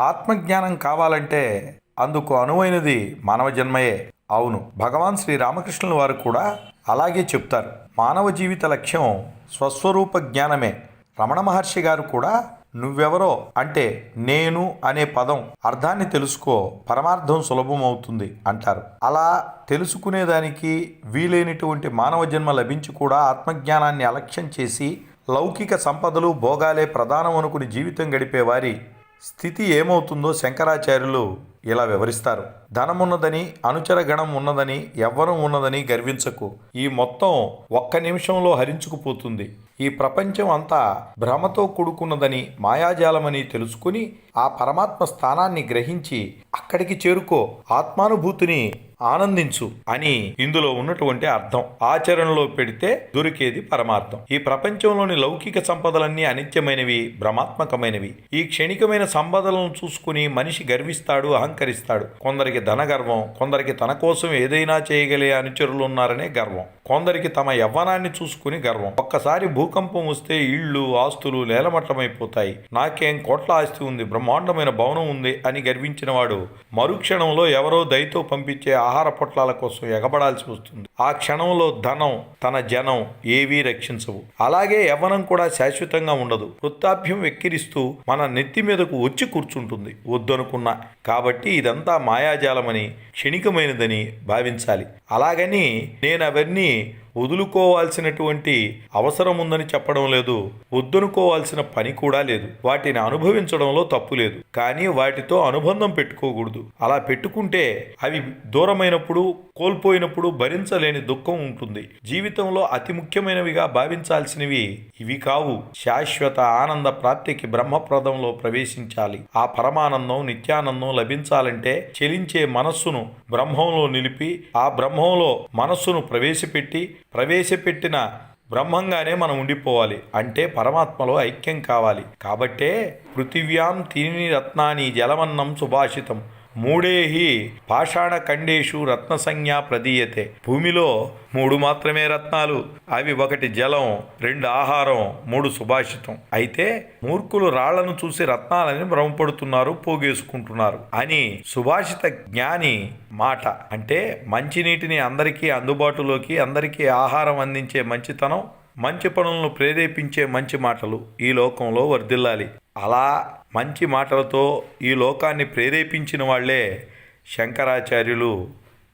ఆత్మజ్ఞానం కావాలంటే అందుకు అనువైనది మానవ జన్మయే. అవును భగవాన్ శ్రీ రామకృష్ణుల వారు కూడా అలాగే చెప్తారు. మానవ జీవిత లక్ష్యం స్వస్వరూప జ్ఞానమే. రమణ మహర్షి గారు కూడా నువ్వెవరో అంటే నేను అనే పదం అర్థాన్ని తెలుసుకో పరమార్థం సులభమవుతుంది అంటారు. అలా తెలుసుకునేదానికి వీలైనటువంటి మానవ జన్మ లభించి కూడా ఆత్మజ్ఞానాన్ని అలక్ష్యం చేసి లౌకిక సంపదలు భోగాలే ప్రధానం అనుకుని జీవితం గడిపే వారి స్థితి ఏమవుతుందో శంకరాచార్యులు ఇలా వివరిస్తారు. ధనమున్నదని అనుచర గణం ఉన్నదని ఎవ్వరం ఉన్నదని గర్వించకు. ఈ మొత్తం ఒక్క నిమిషంలో హరించుకుపోతుంది. ఈ ప్రపంచం అంతా భ్రమతో కూడుకున్నదని మాయాజాలమని తెలుసుకుని ఆ పరమాత్మ స్థానాన్ని గ్రహించి అక్కడికి చేరుకో. ఆత్మానుభూతిని ఆనందించు అని ఇందులో ఉన్నటువంటి అర్థం. ఆచరణలో పెడితే దొరికేది పరమార్థం. ఈ ప్రపంచంలోని లౌకిక సంపదలన్నీ అనిత్యమైనవి భ్రమాత్మకమైనవి ఈ క్షణికమైన సంపదలను చూసుకుని మనిషి గర్విస్తాడు అహంకరిస్తాడు. కొందరికి ధన గర్వం కొందరికి తన కోసం ఏదైనా చేయగలిగే అనుచరులు ఉన్నారనే గర్వం. కొందరికి తమ యవ్వనాన్ని చూసుకుని గర్వం. ఒక్కసారి భూకంపం వస్తే ఇళ్ళు ఆస్తులు నేలమట్టమైపోతాయి. నాకేం కోట్ల ఆస్తి ఉంది బ్రహ్మాండమైన భవనం ఉంది అని గర్వించిన వాడు మరుక్షణంలో ఎవరో దయతో పంపించే ఆహార పొట్లాల కోసం ఎగబడాల్సి వస్తుంది. ఆ క్షణంలో ధనం తన జనం ఏవీ రక్షించవు. అలాగే యవ్వనం కూడా శాశ్వతంగా ఉండదు. వృత్తాభ్యం వెక్కిరిస్తూ మన నెత్తి మీదకు వచ్చి కూర్చుంటుంది. వద్దనుకున్నా. కాబట్టి ఇదంతా మాయాజాలమని క్షణికమైనదని భావించాలి. అలాగని నేను అవన్నీ వదులుకోవాల్సినటువంటి అవసరం ఉందని చెప్పడం లేదు. వద్దనుకోవాల్సిన పని కూడా లేదు. వాటిని అనుభవించడంలో తప్పు లేదు. కానీ వాటితో అనుబంధం పెట్టుకోకూడదు. అలా పెట్టుకుంటే అవి దూరమైనప్పుడు కోల్పోయినప్పుడు భరించలేని దుఃఖం ఉంటుంది. జీవితంలో అతి ముఖ్యమైనవిగా భావించాల్సినవి ఇవి కావు. శాశ్వత ఆనంద ప్రాప్తికి బ్రహ్మప్రదంలో ప్రవేశించాలి. ఆ పరమానందం నిత్యానందం లభించాలంటే చెలించే మనస్సును బ్రహ్మంలో నిలిపి ఆ బ్రహ్మంలో మనస్సును ప్రవేశపెట్టి ప్రవేశపెట్టిన బ్రహ్మంగానే మనం ఉండిపోవాలి. అంటే పరమాత్మలో ఐక్యం కావాలి. కాబట్టే పృథివ్యాం తిని రత్నాని జలమన్నం సుభాషితం. మూడేహి పాషాణ ఖండేషు రత్న సంజ్ఞ ప్రదీయతే. భూమిలో మూడు మాత్రమే రత్నాలు అవి ఒకటి జలం రెండు ఆహారం మూడు సుభాషితం. అయితే మూర్ఖులు రాళ్ళను చూసి రత్నాలని భ్రమపడుతున్నారు పోగేసుకుంటున్నారు. అని సుభాషిత జ్ఞాని మాట అంటే మంచినీటిని అందరికీ అందుబాటులోకి అందరికీ ఆహారం అందించే మంచితనం మంచి పనులను ప్రేరేపించే మంచి మాటలు ఈ లోకంలో వర్ధిల్లాలి. అలా మంచి మాటలతో ఈ లోకాన్ని ప్రేరేపించిన వాళ్ళే శంకరాచార్యులు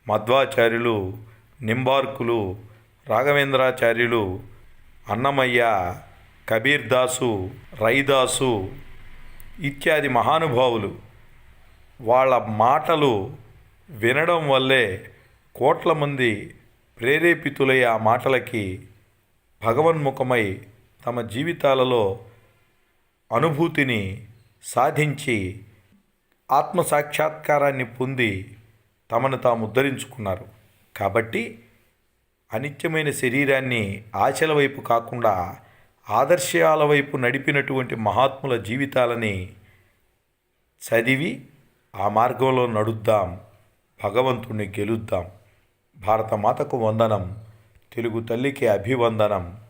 మధ్వాచార్యులు నింబార్కులు రాఘవేంద్రాచార్యులు అన్నమయ్య కబీర్దాసు రైదాసు ఇత్యాది మహానుభావులు. వాళ్ళ మాటలు వినడం వల్లే కోట్ల మంది ప్రేరేపితులై ఆ మాటలకి భగవన్ముఖమై తమ జీవితాలలో అనుభూతిని సాధించి ఆత్మ సాక్షాత్కారాన్ని పొంది తమను తాము ఉద్ధరించుకున్నారు. కాబట్టి అనిత్యమైన శరీరాన్ని ఆశల వైపు కాకుండా ఆదర్శాల వైపు నడిపినటువంటి మహాత్ముల జీవితాలని చదివి ఆ మార్గంలో నడుద్దాం భగవంతుణ్ణి గెలుద్దాం. భారతమాతకు వందనం తెలుగు తల్లికి అభివందనం.